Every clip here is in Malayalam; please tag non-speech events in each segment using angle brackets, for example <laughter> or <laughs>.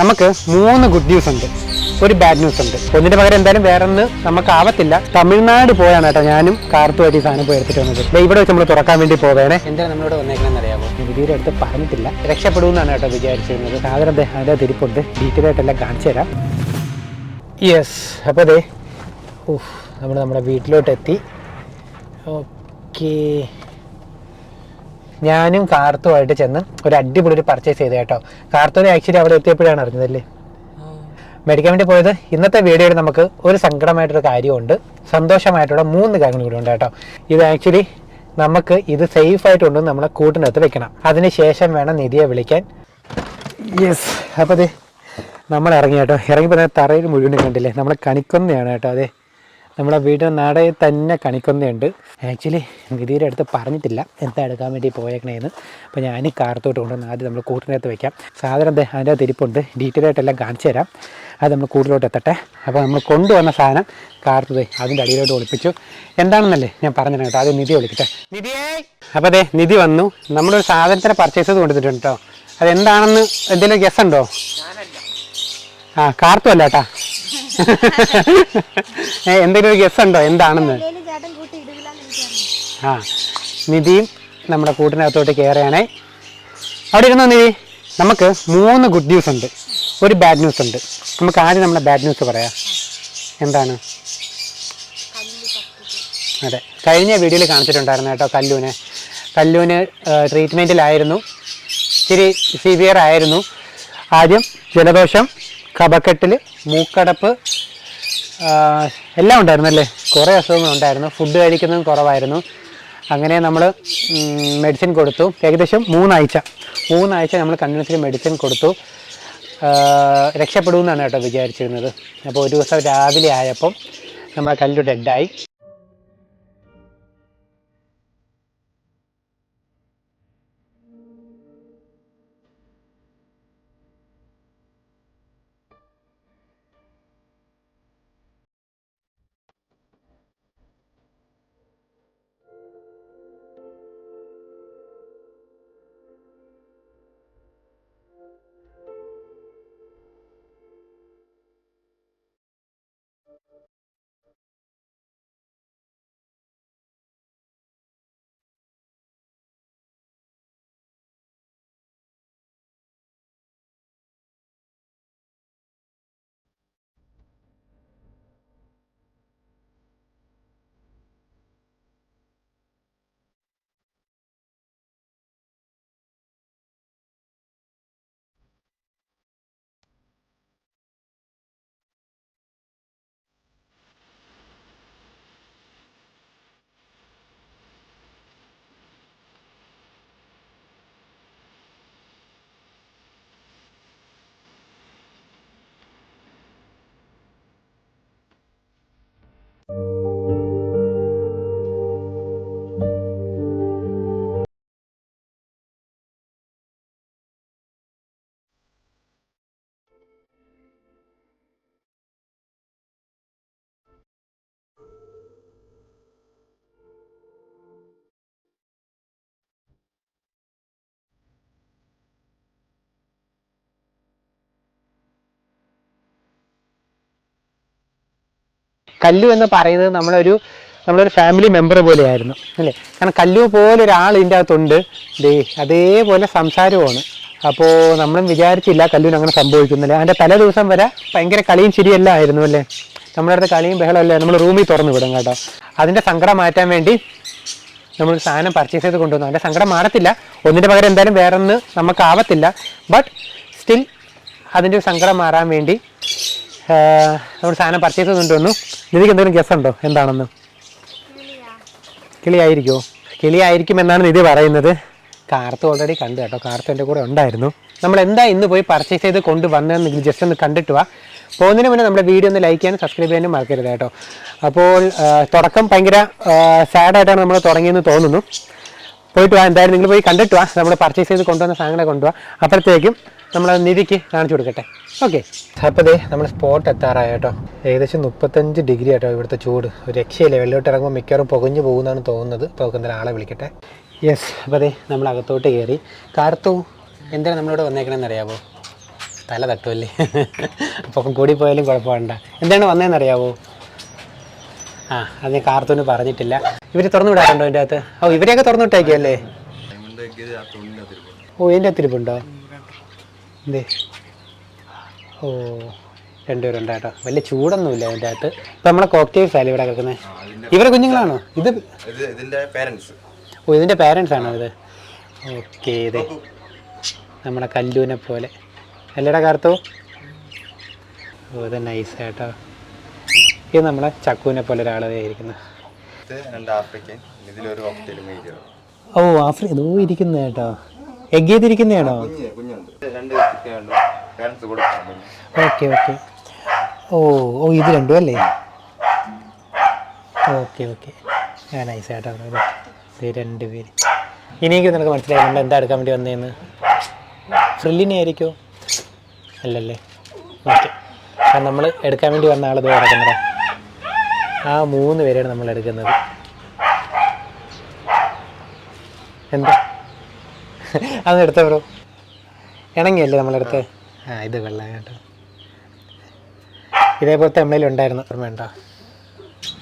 നമുക്ക് മൂന്ന് ഗുഡ് ന്യൂസ് ഉണ്ട്. ഒരു ബാഡ് ന്യൂസ് ഉണ്ട്. ഒന്നിന്റെ പകരം എന്തായാലും വേറെ ഒന്ന് നമുക്ക് ആവത്തില്ല തമിഴ്നാട് പോയാണ് കേട്ടോ ഞാനും കാർത്തുമായിട്ട് ഈ സാധനം പോയി എടുത്തിട്ട് വന്നത്. ഇവിടെ വെച്ച് നമ്മൾ തുറക്കാൻ വേണ്ടി പോവേണേ. എന്താണ് നമ്മളോട് വന്നേക്കണമെന്ന് അറിയാമോ വിധിയുടെ അടുത്ത് പറഞ്ഞിട്ടില്ല. രക്ഷപ്പെടുമെന്നാണ് കേട്ടോ വിചാരിച്ചിരുന്നത്. സാധനം അദ്ദേഹം അതിന്റെ തിരിപ്പുണ്ട്. ഡീറ്റെയിൽ ആയിട്ടെല്ലാം കാണിച്ചു തരാം. യെസ് അപ്പോൾ അതെ ഓഹ് നമ്മൾ നമ്മുടെ വീട്ടിലോട്ട് എത്തി ഓക്കേ ഞാനും കാർത്തുമായിട്ട് ചെന്ന് ഒരു അടിപൊളി ഒരു പർച്ചേസ് ചെയ്ത് കേട്ടോ. കാർത്തുവിനെ ആക്ച്വലി അവിടെ എത്തിയപ്പോഴാണ് അറിഞ്ഞതല്ലേ? മേടിക്കാൻ വേണ്ടി പോയത് ഇന്നത്തെ വീഡിയോയിൽ നമുക്ക് ഒരു സങ്കടമായിട്ടൊരു കാര്യമുണ്ട് സന്തോഷമായിട്ടുള്ള മൂന്ന് കാര്യങ്ങൾ കൂടി ഉണ്ട് കേട്ടോ. ഇത് ആക്ച്വലി നമുക്ക് ഇത് സേഫ് ആയിട്ട് കൊണ്ടുവന്ന് നമ്മളെ കൂട്ടിനകത്ത് വെക്കണം. അതിന് ശേഷം വേണം നിധിയെ വിളിക്കാൻ. യെസ് അപ്പോൾ അതെ നമ്മൾ ഇറങ്ങി കേട്ടോ. ഇറങ്ങിയപ്പോൾ തറയിൽ മുഴുവൻ കണ്ടില്ലേ? നമ്മൾ കണിക്കൊന്നയാണ് കേട്ടോ. അതെ. നമ്മളെ വീടിന് നടയിൽ തന്നെ കണിക്കൊന്നയുണ്ട്. ആക്ച്വലി ഗതിയുടെ അടുത്ത് പറഞ്ഞിട്ടില്ല എന്താ എടുക്കാൻ വേണ്ടി പോയേക്കണേന്ന്. അപ്പോൾ ഞാൻ കാർത്തോട്ട് കൊണ്ടുവന്ന് ആദ്യം നമ്മൾ കൂട്ടിനകത്ത് വയ്ക്കാം സാധനം അതിന്റെ തിരിപ്പുണ്ട് ഡീറ്റെയിൽ ആയിട്ടെല്ലാം കാണിച്ചു തരാം. അത് നമ്മൾ കൂട്ടിലോട്ട് എത്തട്ടെ. അപ്പോൾ നമ്മൾ കൊണ്ടുവന്ന സാധനം കാർത്തത് അതിന്റെ അടിയിലോട്ട് ഒളിപ്പിച്ചു. എന്താണെന്നല്ലേ ഞാൻ പറഞ്ഞു കേട്ടോ. ആദ്യം നിധി വിളിക്കട്ടെ. നിധിയേ! അപ്പോൾ അതെ നിധി വന്നു. നമ്മളൊരു സാധനത്തിന് പർച്ചേസ് ചെയ്ത് കൊണ്ടുവന്നിട്ടുണ്ട് കേട്ടോ. അതെന്താണെന്ന് എന്തെങ്കിലും ഗസ് ഉണ്ടോ? ആ കാർത്തു അല്ല കേട്ടാ. <laughs> എന്തെങ്കിലും ഒരു ഗസ് ഉണ്ടോ? എന്താണെന്ന്? ആ നിധിയും നമ്മുടെ കൂട്ടിനകത്തോട്ട് കയറുകയാണേ അവിടെ ഇരുന്നോ നിധി? നമുക്ക് മൂന്ന് ഗുഡ് ന്യൂസ് ഉണ്ട്. ഒരു ബാഡ് ന്യൂസ് ഉണ്ട്. നമുക്ക് ആദ്യം നമ്മുടെ ബാഡ് ന്യൂസ് പറയാം. എന്താണ്? അതെ കഴിഞ്ഞ വീഡിയോയിൽ കാണിച്ചിട്ടുണ്ടായിരുന്നു കേട്ടോ കല്ലൂന്. കല്ലൂന് ട്രീറ്റ്മെന്റിലായിരുന്നു ഇച്ചിരി സിവിയർ ആയിരുന്നു. ആദ്യം ജലദോഷം കഫക്കെട്ടിൽ മൂക്കടപ്പ് എല്ലാം ഉണ്ടായിരുന്നു അല്ലേ? കുറേ അസുഖങ്ങളുണ്ടായിരുന്നു ഫുഡ് കഴിക്കുന്നതും കുറവായിരുന്നു. അങ്ങനെ നമ്മൾ മെഡിസിൻ കൊടുത്തു. ഏകദേശം മൂന്നാഴ്ച. മൂന്നാഴ്ച നമ്മൾ കണ്ടിന്യൂസ്ലി മെഡിസിൻ കൊടുത്തു. രക്ഷപ്പെടുമെന്നാണ് കേട്ടോ വിചാരിച്ചിരുന്നത്. അപ്പോൾ ഒരു ദിവസം രാവിലെ ആയപ്പം നമ്മുടെ കല്ലു ഡെഡായി കല്ലു എന്ന് പറയുന്നത് നമ്മളൊരു നമ്മളൊരു ഫാമിലി മെമ്പർ പോലെയായിരുന്നു അല്ലേ? കാരണം കല്ലു പോലെ ഒരാൾ ഇതിന്റെ അകത്തുണ്ട്. ദേ അതേപോലെ സംസാരവുമാണ്. അപ്പോൾ നമ്മളും വിചാരിച്ചില്ല കല്ലുവിന് അങ്ങനെ സംഭവിക്കുന്നില്ല അതിന്റെ തലേ ദിവസം വരെ ഭയങ്കര കളിയും ചിരിയെല്ലാം ആയിരുന്നു അല്ലേ? നമ്മുടെ അടുത്ത് കളിയും ബഹളമല്ലേ നമ്മൾ റൂമിൽ തുറന്നു വിടും കേട്ടോ. അതിന്റെ സങ്കടം മാറ്റാൻ വേണ്ടി നമ്മൾ സാധനം പർച്ചേസ് ചെയ്ത് കൊണ്ടുവന്നു. അതിന്റെ സങ്കടം മാറത്തില്ല. ഒന്നിന്റെ പകരം എന്തായാലും വേറെ ഒന്ന് നമുക്ക് ആവത്തില്ല ബട്ട് സ്റ്റിൽ അതിന്റെ സങ്കടം മാറാൻ വേണ്ടി നമ്മൾ സാധനം പർച്ചേസ് ചെയ്തുകൊണ്ട് വന്നു. നിധിക്ക് എന്തെങ്കിലും ഗസ് ഉണ്ടോ? എന്താണെന്ന്? കിളിയായിരിക്കുമോ കിളിയായിരിക്കും എന്നാണ് നിധി പറയുന്നത്. കാർത്ത് ഓൾറെഡി കണ്ടു കേട്ടോ. കാർത്ത് എന്റെ കൂടെ ഉണ്ടായിരുന്നു. നമ്മൾ എന്താ ഇന്ന് പോയി പർച്ചേസ് ചെയ്ത് കൊണ്ടുവന്നതെന്ന് ജസ്റ്റ് ഒന്ന് കണ്ടിട്ട് വാ. പോകുന്നതിന് മുന്നേ നമ്മുടെ വീഡിയോ ഒന്ന് ലൈക്ക് ചെയ്യാനും സബ്സ്ക്രൈബ് ചെയ്യാനും മറക്കരുത് കേട്ടോ. അപ്പോൾ തുടക്കം ഭയങ്കര സാഡായിട്ടാണ് നമ്മൾ തുടങ്ങിയെന്ന് തോന്നുന്നു. പോയിട്ട് വാ എന്തായാലും നിങ്ങൾ പോയി കണ്ടിട്ട് വാ. നമ്മൾ പർച്ചേസ് ചെയ്ത് കൊണ്ടുവന്ന സാധനങ്ങളെ കൊണ്ടുപോവാ അപ്പോഴത്തേക്കും നമ്മൾ നിധിക്ക് കാണിച്ചു കൊടുക്കട്ടെ. ഓക്കെ അപ്പോൾ ദേ നമ്മൾ സ്പോട്ട് എത്താറായി കേട്ടോ. ഏകദേശം മുപ്പത്തഞ്ച് ഡിഗ്രി ആട്ടോ ഇവിടുത്തെ ചൂട്. ഒരു രക്ഷയില്ല. വെള്ളോട്ട് ഇറങ്ങുമ്പോൾ മിക്കവാറും പുകഞ്ഞു പോകുന്നതാണ് തോന്നുന്നത്. അപ്പോൾ നമുക്ക് എന്തായാലും ആളെ വിളിക്കട്ടെ. യെസ് അപ്പോൾ ദേ നമ്മൾ അകത്തോട്ട് കയറി കാർത്തു എന്തിനാണ് നമ്മളിവിടെ വന്നേക്കണമെന്ന് അറിയാമോ തല തട്ടുമല്ലേ <laughs> അപ്പം കൂടി പോയാലും കുഴപ്പമുണ്ട എന്താണ് വന്നതെന്ന് അറിയാവോ ആ അത് ഞാൻ കാർത്തൂന് പറഞ്ഞിട്ടില്ല. ഇവർ തുറന്നു വിടാറുണ്ടോ എന്റെ അകത്ത്? ഓ ഇവരെയൊക്കെ തുറന്നു വിട്ടേക്കല്ലേ ഓ എന്റെ അത്തിരിപ്പുണ്ടോ എന്തേ ഓ രണ്ടു കേട്ടോ വലിയ ചൂടൊന്നുമില്ല അതിന്റെ അകത്ത്. ഇപ്പം നമ്മളെ കോക്ടേഴ്സ് അല്ലേ ഇവിടെ കിടക്കുന്നത് ഇവരെ കുഞ്ഞുങ്ങളാണോ? ഇത് ഓ ഇതിന്റെ പേരൻസ് ഓ ഇതിന്റെ പാരൻസ് ആണോ ഇത്? ഓക്കെ ഇതെ നമ്മളെ കല്ലൂനെ പോലെ. അല്ലേടാ കാർത്തു? ഓ ഇത് നൈസ് കേട്ടോ ഇത് നമ്മളെ ചക്കുവിനെ പോലെ ഒരാളെ ഇരിക്കുന്നത് ഇത് രണ്ട് ആഫ്രിക്കൻ. ഇതിലൊരു ഓക്ടേൽ മേജർ ഓ ആഫ്രിക്ക ഇതോ ഇരിക്കുന്ന കേട്ടോ. എഗ് ചെയ്തിരിക്കുന്നതാണോ ഓക്കെ ഓക്കെ. ഓ ഓ ഇത് രണ്ടും അല്ലേ? Okay okay. ഞാൻ നൈസ് ആയിട്ടാണ് ഇത് രണ്ട് പേര്. ഇനിയൊക്കെ നിനക്ക് മനസ്സിലായി നമ്മൾ എന്താ എടുക്കാൻ വേണ്ടി വന്നതെന്ന് ഫ്രില്ലിനെ ആയിരിക്കോ? അല്ലല്ലേ. ഓക്കെ. ആ നമ്മൾ എടുക്കാൻ വേണ്ടി വന്ന ആളത് കിടക്കുന്നതാ ആ മൂന്ന് പേരാണ് നമ്മൾ എടുക്കുന്നത്. എന്താ? അതൊന്ന് എടുത്ത ബ്രോ ഇണങ്ങിയല്ലേ നമ്മളെടുത്ത് ആ ഇത് വെള്ളം കേട്ടോ. ഇതേപോലത്തെ നമ്മളതിൽ ഉണ്ടായിരുന്നു. വേണ്ട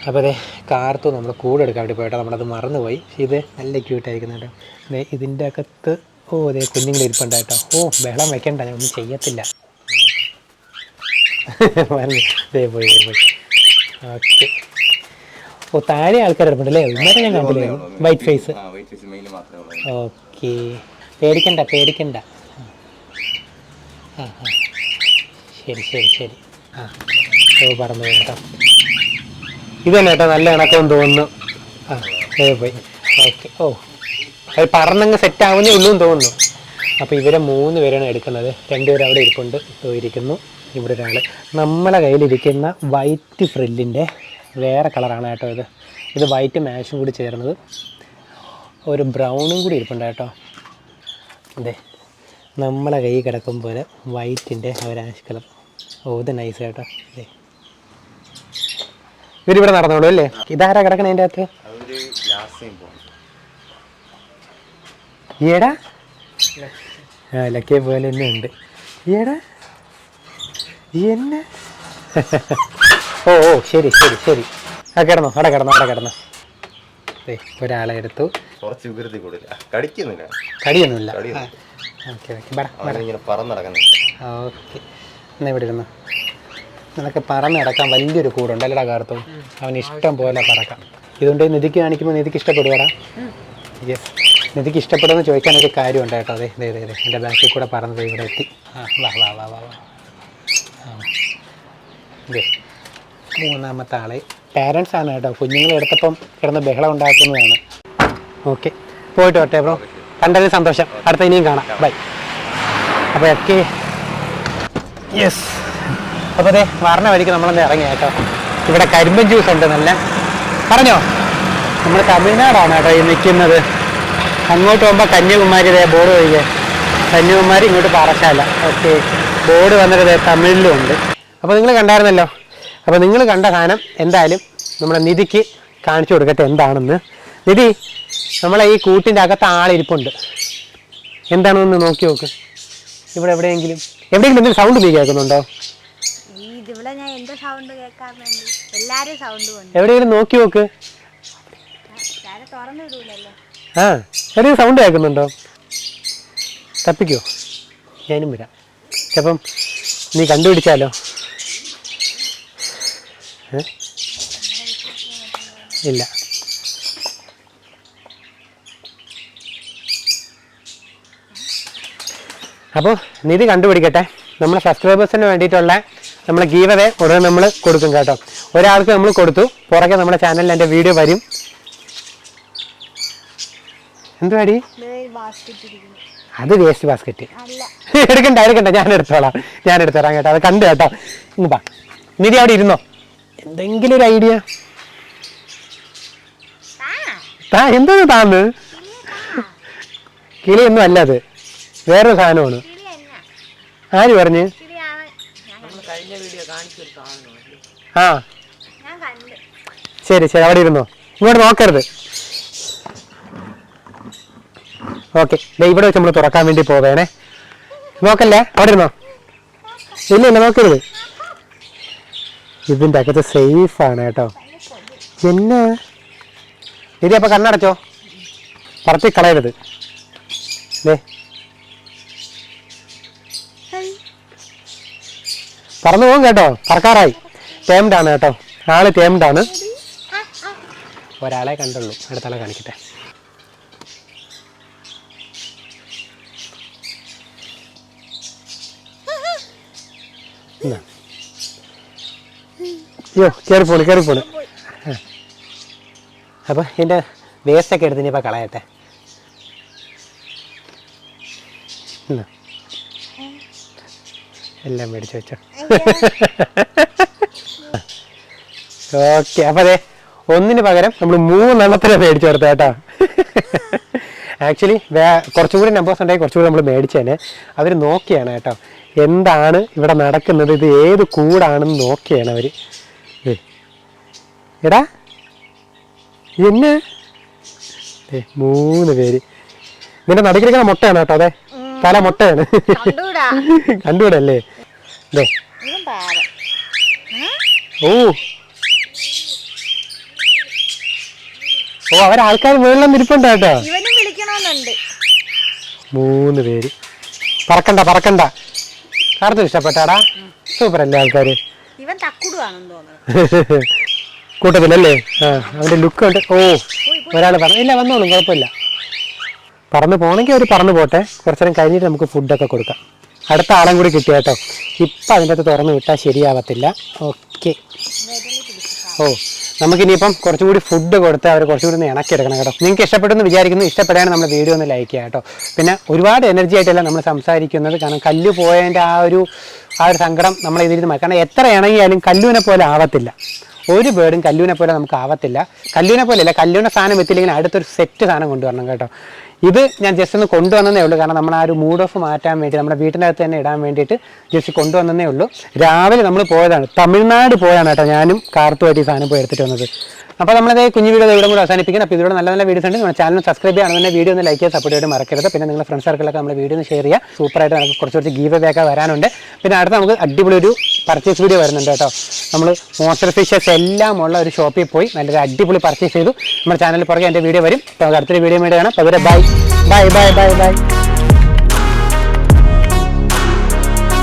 അപ്പോൾ അതെ കാർത്തു നമ്മൾ കൂടെ എടുക്കാൻ വേണ്ടി പോയിട്ടോ. നമ്മളത് മറന്നുപോയി. ഇത് നല്ല ക്യൂട്ടായിരിക്കുന്നു കേട്ടോ. ദേ ഇതിന്റെ അകത്ത് ഓ അതെ കുഞ്ഞുങ്ങൾ ഇരിപ്പുണ്ട് കേട്ടോ. ഓ വെള്ളം വെക്കണ്ട ഞാൻ ഒന്നും ചെയ്യത്തില്ല. പോയി ഓക്കെ. ഓ താഴെ ആൾക്കാർ ഇരിപ്പുണ്ടല്ലേ ഇന്നലെ ഞാൻ കണ്ടില്ലേ? White face okay. പേടിക്കണ്ട പേടിക്കണ്ട. ആ ആ ശരി ശരി ശരി. ആ ഓ പോയി കേട്ടോ. ഇത് തന്നെ കേട്ടോ നല്ല ഇണക്കം തോന്നുന്നു. ആ ഏ പോയി. ഓക്കെ. ഓ അത് പറന്നങ്ങ് സെറ്റ് ആവുന്നേ ഉള്ളൂ തോന്നുന്നു. അപ്പോൾ ഇവരെ മൂന്ന് പേരാണ് എടുക്കുന്നത്. രണ്ടുപേരും അവിടെ ഇരിപ്പുണ്ട്. ഇരിക്കുന്നു. ഇവിടെ ഒരാൾ നമ്മളെ കയ്യിലിരിക്കുന്ന വൈറ്റ് ഫ്രില്ലിന്റെ വേറെ കളറാണ് കേട്ടോ ഇത്. ഇത് വൈറ്റ് മാഷും കൂടി ചേർന്നത്. ഒരു ബ്രൗണും കൂടി ഇരിപ്പുണ്ട് കേട്ടോ. അതെ നമ്മളെ കൈ കിടക്കും പോലെ വൈറ്റിന്റെ ഒരു ആഷ് കളർ ഓ ഇത് നൈസ് കേട്ടോ. അതെ ഇവരിവിടെ നടന്നോളൂ അല്ലേ? ഇതാരാ കിടക്കണ അതിന്റെ അകത്ത്? ഈടാ ആ ലക്കിയെ പോലെ തന്നെ ഉണ്ട്. ഈടാ എന്നെ? <laughs> ഓ ഓ ശരി ശരി ശരി. ആ കിടന്നോ അവിടെ കിടന്നോ അവിടെ കിടന്നോ. ഒരാളെ എടുത്തു. കുറച്ച് വികൃതി കൂടില്ല. കടിക്കുന്നില്ല. കടിയൊന്നുമില്ല. കടിയൊന്നുമില്ല. Okay okay. ബട അവനിങ്ങനെ പറന്നിടക്കുന്നുണ്ട് ഓക്കെ. എന്നാ ഇവിടെ ഇരുന്നു. നിനക്ക് പറന്ന് നടക്കാൻ വലിയൊരു കൂടുണ്ട്. അല്ലടാ കാർത്തും അവന് ഇഷ്ടം പോലെ പറക്കാം. ഇതുകൊണ്ട് നിധിക്ക് കാണിക്കുമ്പോൾ നിധിക്ക് ഇഷ്ടപ്പെടുവാടാ? യെസ് നിധിക്ക് ഇഷ്ടപ്പെടുമെന്ന് ചോദിക്കാൻ ഒരു കാര്യം ഉണ്ട് കേട്ടോ. അതെ അതെ അതെ അതെ എന്റെ ബാക്കിൽ കൂടെ പറന്നത് ഇവിടെ എത്തി. ആ വാ വാ വാ വാ വാ. ആ. ഇതേ മൂന്നാമത്തെ ആളെ. പാരൻസ് ആണ് കേട്ടോ. കുഞ്ഞുങ്ങളെടുത്തപ്പം കിടന്ന് ബഹളം ഉണ്ടാക്കുന്നതാണ്. ഓക്കെ. പോയിട്ട് വരട്ടെ ബ്രോ. കണ്ടതിൽ സന്തോഷം. അടുത്ത ഇനിയും കാണാം. ബൈ. അപ്പോൾ ഒക്കെ യെസ് അപ്പോൾ അതെ വാരണ വഴിക്ക് നമ്മളൊന്ന് ഇറങ്ങി കേട്ടോ. ഇവിടെ കരിമ്പൻ ജ്യൂസ് ഉണ്ട് നല്ല. പറഞ്ഞോ? നമ്മൾ തമിഴ്നാടാണ് കേട്ടോ ഈ നിൽക്കുന്നത് അങ്ങോട്ട് പോകുമ്പോൾ കന്യാകുമാരി ഇതേ ബോർഡ് ഒഴികെ കന്യാകുമാരി ഇങ്ങോട്ട് പാറശാല ഓക്കെ. ബോർഡ് വന്നിട്ട് ദേ തമിഴിലും ഉണ്ട്. അപ്പോൾ നിങ്ങൾ കണ്ടായിരുന്നല്ലോ? അപ്പോൾ നിങ്ങൾ കണ്ട സാധനം എന്തായാലും നമ്മുടെ നിധിക്ക് കാണിച്ചു കൊടുക്കട്ടെ എന്താണെന്ന്. നിധി നമ്മളെ ഈ കൂട്ടിന്റെ അകത്ത് ആളിരിപ്പുണ്ട്. എന്താണെന്ന് നോക്കി നോക്ക്. ഇവിടെ എവിടെയെങ്കിലും എവിടെയെങ്കിലും എന്തെങ്കിലും സൗണ്ട് നീ കേൾക്കുന്നുണ്ടോ? എവിടെയെങ്കിലും നോക്കി നോക്ക്. ആ എവിടെയും സൗണ്ട് കേൾക്കുന്നുണ്ടോ? തപ്പിക്കോ? ഞാനും വരാം. ചിലപ്പം നീ കണ്ടുപിടിച്ചാലോ? ഏ? ഇല്ല. അപ്പോൾ നിധി കണ്ടുപിടിക്കട്ടെ. നമ്മുടെ സബ്സ്ക്രൈബേഴ്സിന് വേണ്ടിയിട്ടുള്ള നമ്മൾ ഗീവവേ ഉടനെ നമ്മൾ കൊടുക്കും കേട്ടോ. ഒരാൾക്ക് നമ്മൾ കൊടുത്തു. പുറകെ നമ്മുടെ ചാനലിൽ എന്റെ വീഡിയോ വരും. എന്തുവാടി അത് വേസ്റ്റ് ബാസ്ക്കറ്റ് എടുക്കണ്ട എടുക്കണ്ട. ഞാൻ എടുത്തോളാം. ഞാൻ എടുത്തോളാം കേട്ടോ. അത് കണ്ടു കേട്ടോ. ഇങ്ങ് പാ നിധി അവിടെ ഇരുന്നോ? എന്തെങ്കിലും ഒരു ഐഡിയ താ. എന്തോന്ന് താന്ന്? കിളിയൊന്നും അല്ല അത്. വേറൊരു സാധനമാണ്. ആര് പറഞ്ഞ്. ആ. ശരി ശരി അവിടെ ഇരുന്നോ. ഇങ്ങോട്ട് നോക്കരുത്. ഓക്കെ ഇവിടെ വെച്ച് നമ്മൾ തുറക്കാൻ വേണ്ടി പോവേണേ. നോക്കല്ലേ അവിടെ ഇരുന്നോ. ഇല്ല ഇല്ല നോക്കരുത്. ഇതിന്റെ അകത്ത് സേഫാണ് കേട്ടോ. എന്നാ? ഇനി അപ്പൊ കണ്ണടച്ചോ. പറത്തി കളയരുത്. ദേ പറന്നു പോകും കേട്ടോ. പറക്കാറായി ആണ് കേട്ടോ. ആൾ ആണ് ഒരാളെ കണ്ടുള്ളൂ. അടുത്താളെ കാണിക്കട്ടെ. അയ്യോ കയറി പോണ് കയറി പോണ്. അപ്പോൾ ഇതിന്റെ വേസ്റ്റൊക്കെ എടുത്ത് ഇനിയിപ്പോൾ കളയട്ടെ. എന്നാ. എല്ലാം മേടിച്ചു വെച്ചോ. ഓക്കെ അപ്പോൾ അതെ ഒന്നിന് പകരം നമ്മൾ മൂന്നെണ്ണത്തിനെ മേടിച്ചു കൊടുത്ത കേട്ടോ. ആക്ച്വലി വേ കുറച്ചും കൂടി നമ്പേഴ്സ് ഉണ്ടായി ഉണ്ടെങ്കിൽ കുറച്ചുകൂടി നമ്മൾ മേടിച്ചേനെ. അവർ നോക്കിയാണ് കേട്ടോ. എന്താണ് ഇവിടെ നടക്കുന്നത്? ഇത് ഏത് കൂടാണെന്ന് നോക്കിയാണ് അവർ എടാ എന്നെ മൂന്ന് പേര്. നിന്റെ നടുക്കിരിക്കുന്ന മുട്ടയാണ് കേട്ടോ അതെ? തല മുട്ടയാണ് ഇവൻ പാവം. ഓ. ഓ അവരാൾക്കാർ മുകളിലൊന്നും ഇരിപ്പുണ്ട് കേട്ടോ. മൂന്ന് പേര്. പറക്കണ്ട പറക്കണ്ട. കാർത്തും ഇഷ്ടപ്പെട്ടാടാ. സൂപ്പർ അല്ലേ ആൾക്കാര്. <laughs> കൂട്ടത്തിലല്ലേ? ആ അവന്റെ ലുക്ക് ഉണ്ട് ഓ. ഒരാൾ പറഞ്ഞു ഇല്ല വന്നോളും കുഴപ്പമില്ല. പറന്ന് പോകണമെങ്കിൽ അവർ പറന്ന് പോട്ടെ. കുറച്ചു നേരം കഴിഞ്ഞിട്ട് നമുക്ക് ഫുഡൊക്കെ കൊടുക്കാം. അടുത്ത ആളും കൂടി കിട്ടിയ കേട്ടോ. ഇപ്പം അതിന്റെ അകത്ത് തുറന്ന് വിട്ടാൽ ശരിയാവത്തില്ല. ഓക്കെ. ഓ നമുക്കിനിയിപ്പം കുറച്ചും കൂടി ഫുഡ് കൊടുത്ത് അവർ കുറച്ചും കൂടി ഒന്ന് ഇണക്കിയെടുക്കണം കേട്ടോ. നിങ്ങൾക്ക് ഇഷ്ടപ്പെട്ടെന്ന് വിചാരിക്കുന്നു. ഇഷ്ടപ്പെടുകയാണ് നമ്മുടെ വീഡിയോ ഒന്ന് ലൈക്ക് ചെയ്യുക കേട്ടോ. പിന്നെ ഒരുപാട് എനർജി ആയിട്ടല്ല നമ്മൾ സംസാരിക്കുന്നത്. കാരണം കല്ല് പോയതിന്റെ ആ ഒരു ആ ഒരു സങ്കടം നമ്മൾ ഇതിൽ നിന്ന് കാരണം എത്ര ഇണങ്ങിയാലും കല്ലുവിനെ പോലെ ആവത്തില്ല. ഒരു ബേർഡും കല്ലുവിനെ പോലെ നമുക്ക് ആവത്തില്ല. കല്ലുവിനെ പോലെ അല്ല കല്ലുവിനെ സാധനം എത്തില്ലെങ്കിൽ അടുത്തൊരു സെറ്റ് സാധനം കൊണ്ടുവരണം കേട്ടോ. ഇത് ഞാൻ ജസ്റ്റ് ഒന്ന് കൊണ്ടുവന്നതേ ഉള്ളൂ. കാരണം നമ്മൾ ആ ഒരു മൂഡ് ഓഫ് മാറ്റാൻ വേണ്ടി നമ്മുടെ വീട്ടിന്റെ അകത്ത് തന്നെ ഇടാൻ വേണ്ടിയിട്ട് ജസ്റ്റ് കൊണ്ടുവന്നതേ ഉള്ളൂ. രാവിലെ നമ്മൾ പോയതാണ്. തമിഴ്നാട് പോയാണ് കേട്ടോ ഞാനും കാർത്തുമായിട്ട് ഈ സാധനം പോയി എടുത്തിട്ട് വന്നത്. അപ്പോൾ നമ്മളത് കുഞ്ഞു വീഡിയോ ഇവിടെ കൂടെ അവസാനിപ്പിക്കുന്നത് അപ്പോൾ ഇതിലൂടെ നല്ല നല്ല വീഡിയോസ് ഉണ്ട്. നമ്മുടെ ചാനൽ സബ്സ്ക്രൈബ് ചെയ്യണം തന്നെ വീഡിയോ ഒന്ന് ലൈക്ക് ചെയ്യാൻ സപ്പോർട്ട് ചെയ്യാൻ മറക്കരുത്. പിന്നെ നിങ്ങളുടെ ഫ്രണ്ട്സ് സർക്കിളൊക്കെ നമ്മുടെ വീഡിയോ ഒന്ന് ഷെയർ ചെയ്യുക. സൂപ്പറായിട്ട് നമുക്ക് കുറച്ച് കുറച്ച് ഗീവ് ബാക്ക് വരാനുണ്ട്. പിന്നെ അടുത്ത നമുക്ക് അടിപൊളി ഒരു പർച്ചേസ് വീഡിയോ വരുന്നുണ്ട് കേട്ടോ. നമ്മൾ മോസ്റ്റർ ഫിഷസ് എല്ലാം ഉള്ള ഒരു ഷോപ്പിൽ പോയി നല്ലൊരു അടിപൊളി പർച്ചേസ് ചെയ്തു. നമ്മുടെ ചാനലിൽ പുറകെ എന്റെ വീഡിയോ വരും. അപ്പോൾ അടുത്തൊരു വീഡിയോ വേണ്ടി കാണാം. അപ്പോൾ bye bye bye bye bye